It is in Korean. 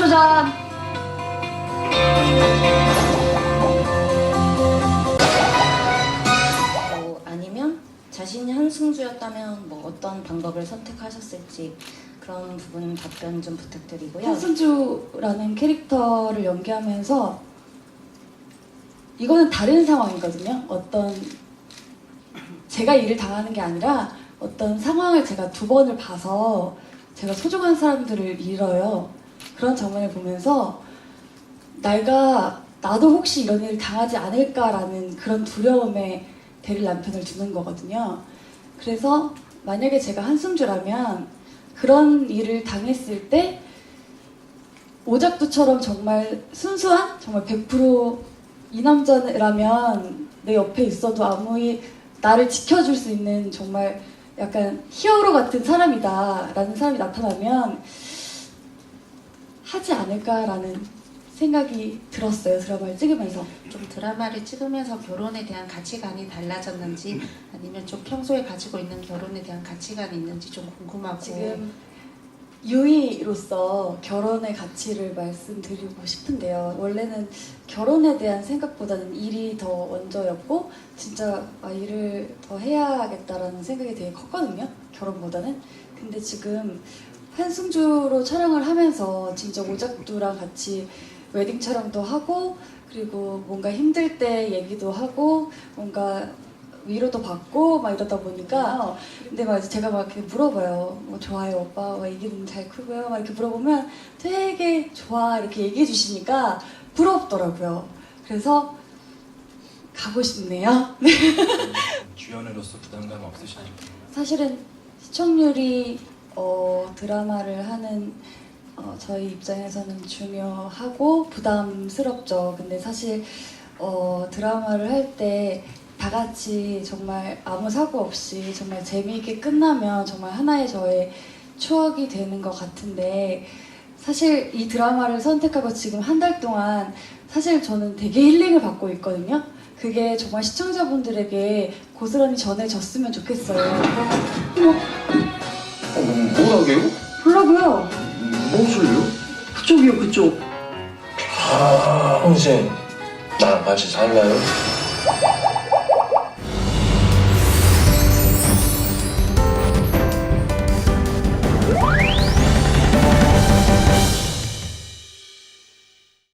10초 전. 뭐 아니면 자신이 한승주였다면 뭐 어떤 방법을 선택하셨을지 그런 부분 답변 좀 부탁드리고요. 한승주라는 캐릭터를 연기하면서 이거는 다른 상황이거든요. 어떤 제가 일을 당하는 게 아니라 어떤 상황을 제가 두 번을 봐서 제가 소중한 사람들을 잃어요. 그런 장면을 보면서 내가 나도 혹시 이런 일을 당하지 않을까라는 그런 두려움에 대릴 남편을 두는 거거든요. 그래서 만약에 제가 한승주라면 그런 일을 당했을 때 오작두처럼 정말 순수한 정말 100%이 남자라면 내 옆에 있어도 아무 이 나를 지켜줄 수 있는 정말 약간 히어로 같은 사람이다라는 사람이 나타나면 하지 않을까라는 생각이 들었어요 드라마를 찍으면서 좀 드라마를 찍으면서 결혼에 대한 가치관이 달라졌는지 아니면 좀 평소에 가지고 있는 결혼에 대한 가치관이 있는지 좀 궁금하고 지금 유이로서 결혼의 가치를 말씀드리고 싶은데요. 원래는 결혼에 대한 생각보다는 일이 더 먼저였고 진짜 아, 일을 더 해야겠다라는 생각이 되게 컸거든요. 결혼보다는. 근데 지금 한승주로 촬영을 하면서 진짜 오작두랑 같이 웨딩 촬영도 하고 그리고 뭔가 힘들 때 얘기도 하고 뭔가 위로도 받고 막 이러다 보니까 근데 막 제가 막 이렇게 물어봐요. 뭐 좋아요 오빠, 막 얘기는 잘 크고요. 막 이렇게 물어보면 되게 좋아 이렇게 얘기해 주시니까 부럽더라고요. 그래서 가고 싶네요. 주연으로서 부담감 없으십니까? 사실은 시청률이 어, 드라마를 하는 어, 저희 입장에서는 중요하고 부담스럽죠. 근데 사실 어, 드라마를 할 때 다 같이 정말 아무 사고 없이 정말 재미있게 끝나면 정말 하나의 저의 추억이 되는 것 같은데 사실 이 드라마를 선택하고 지금 한 달 동안 사실 저는 되게 힐링을 받고 있거든요. 그게 정말 시청자분들에게 고스란히 전해졌으면 좋겠어요. 뭐라게요? 보라고요. 무엇을요? 그쪽이요, 그쪽. 아, 평생 나랑 같이 살래요?